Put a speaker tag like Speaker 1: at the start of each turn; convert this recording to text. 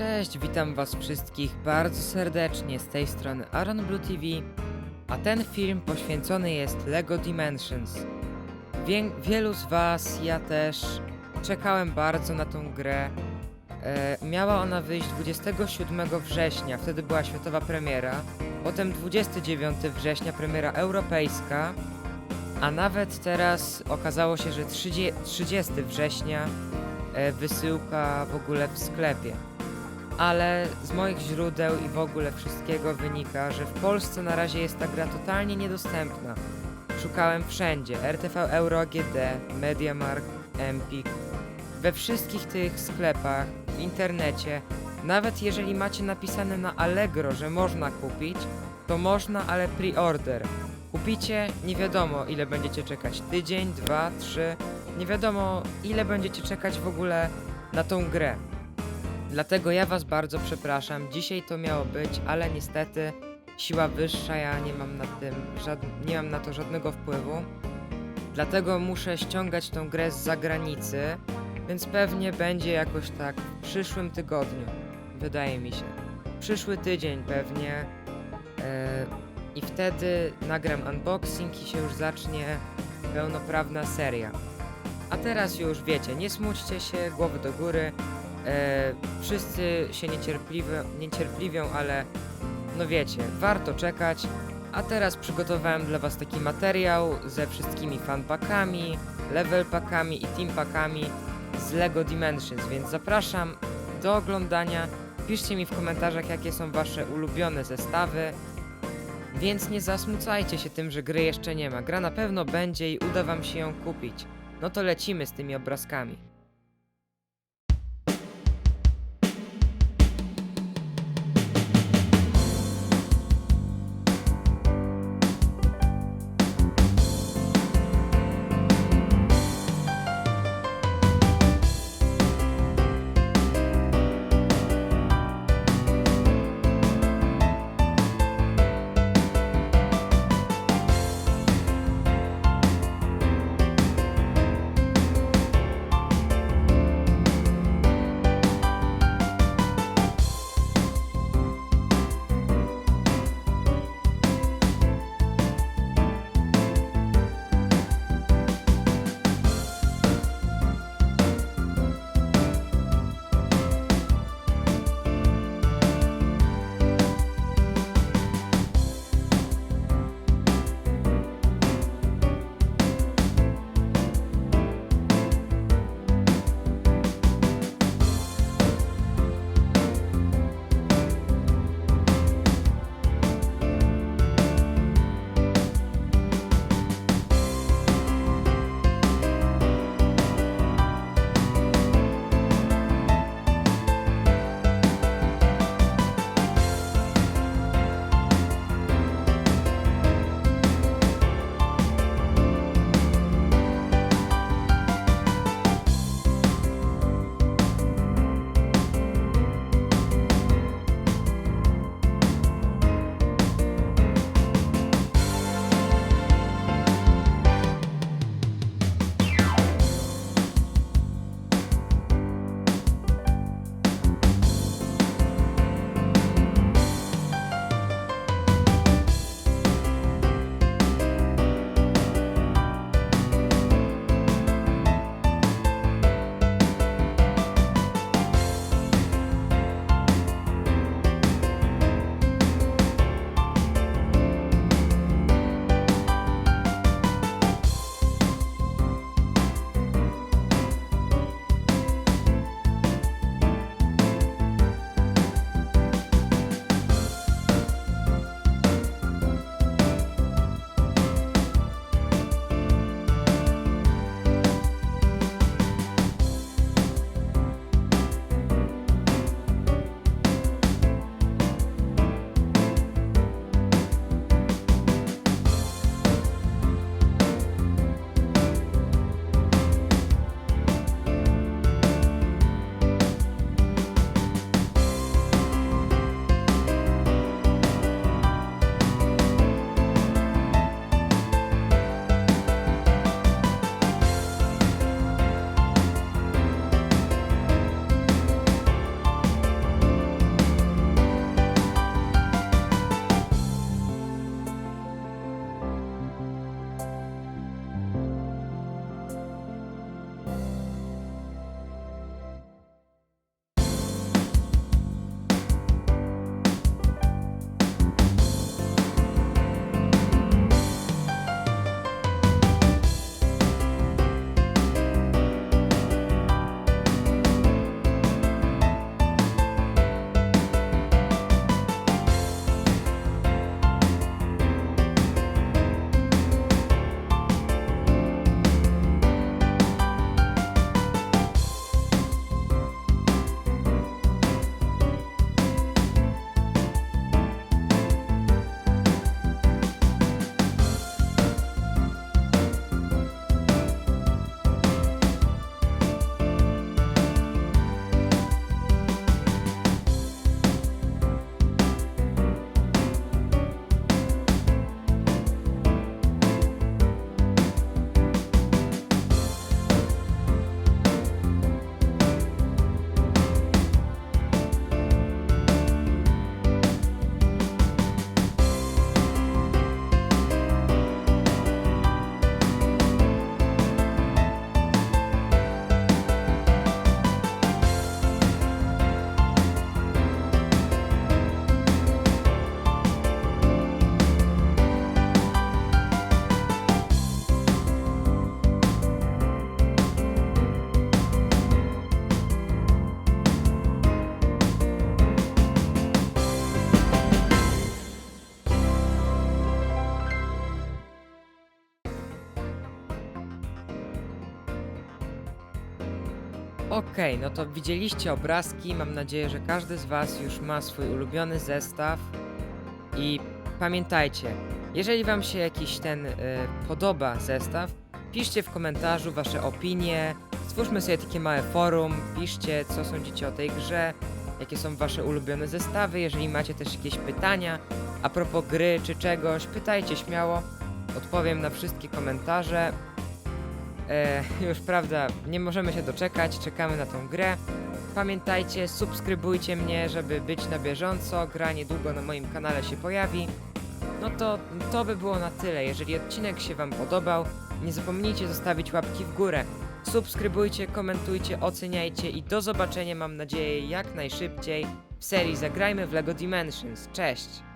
Speaker 1: Cześć, witam was wszystkich bardzo serdecznie z tej strony Aaron Blue TV, a ten film poświęcony jest LEGO Dimensions. Wię wielu z was, ja też, czekałem bardzo na tą grę. E, miała ona wyjść 27 września, wtedy była światowa premiera, potem 29 września premiera europejska, a nawet teraz okazało się, że 30, 30 września e, wysyłka w ogóle w sklepie ale z moich źródeł i w ogóle wszystkiego wynika, że w Polsce na razie jest ta gra totalnie niedostępna. Szukałem wszędzie, RTV Euro AGD, Mediamarkt, Empik, we wszystkich tych sklepach, w internecie, nawet jeżeli macie napisane na Allegro, że można kupić, to można, ale pre-order. Kupicie, nie wiadomo ile będziecie czekać, tydzień, dwa, trzy, nie wiadomo ile będziecie czekać w ogóle na tą grę. Dlatego ja was bardzo przepraszam. Dzisiaj to miało być, ale niestety siła wyższa, ja nie mam na tym nie mam na to żadnego wpływu. Dlatego muszę ściągać tą grę z zagranicy, więc pewnie będzie jakoś tak w przyszłym tygodniu. Wydaje mi się. Przyszły tydzień pewnie. e, I wtedy nagram unboxing i się już zacznie pełnoprawna seria. A teraz już wiecie, nie smućcie się, głowy do góry. E, wszyscy się niecierpliwią, ale no wiecie, warto czekać. A teraz przygotowałem dla Was taki materiał ze wszystkimi fanpackami, level packami i team packami z LEGO Dimensions, więc zapraszam do oglądania. Piszcie mi w komentarzach, jakie są Wasze ulubione zestawy. Więc nie zasmucajcie się tym, że gry jeszcze nie ma. Gra na pewno będzie i uda Wam się ją kupić. No to lecimy z tymi obrazkami. Okej, no to widzieliście obrazki. Mam nadzieję, że każdy z Was już ma swój ulubiony zestaw. I pamiętajcie, jeżeli Wam się jakiś ten y, podoba zestaw, piszcie w komentarzu Wasze opinie. Stwórzmy sobie takie małe forum. Piszcie, co sądzicie o tej grze, jakie są Wasze ulubione zestawy. Jeżeli macie też jakieś pytania a propos gry czy czegoś, pytajcie śmiało. Odpowiem na wszystkie komentarze. E, już prawda, nie możemy się doczekać, czekamy na tą grę. Pamiętajcie, subskrybujcie mnie, żeby być na bieżąco. Gra niedługo na moim kanale się pojawi. No to to by było na tyle. Jeżeli odcinek się Wam podobał, nie zapomnijcie zostawić łapki w górę. Subskrybujcie, komentujcie, oceniajcie i do zobaczenia mam nadzieję jak najszybciej w serii Zagrajmy w LEGO Dimensions. Cześć!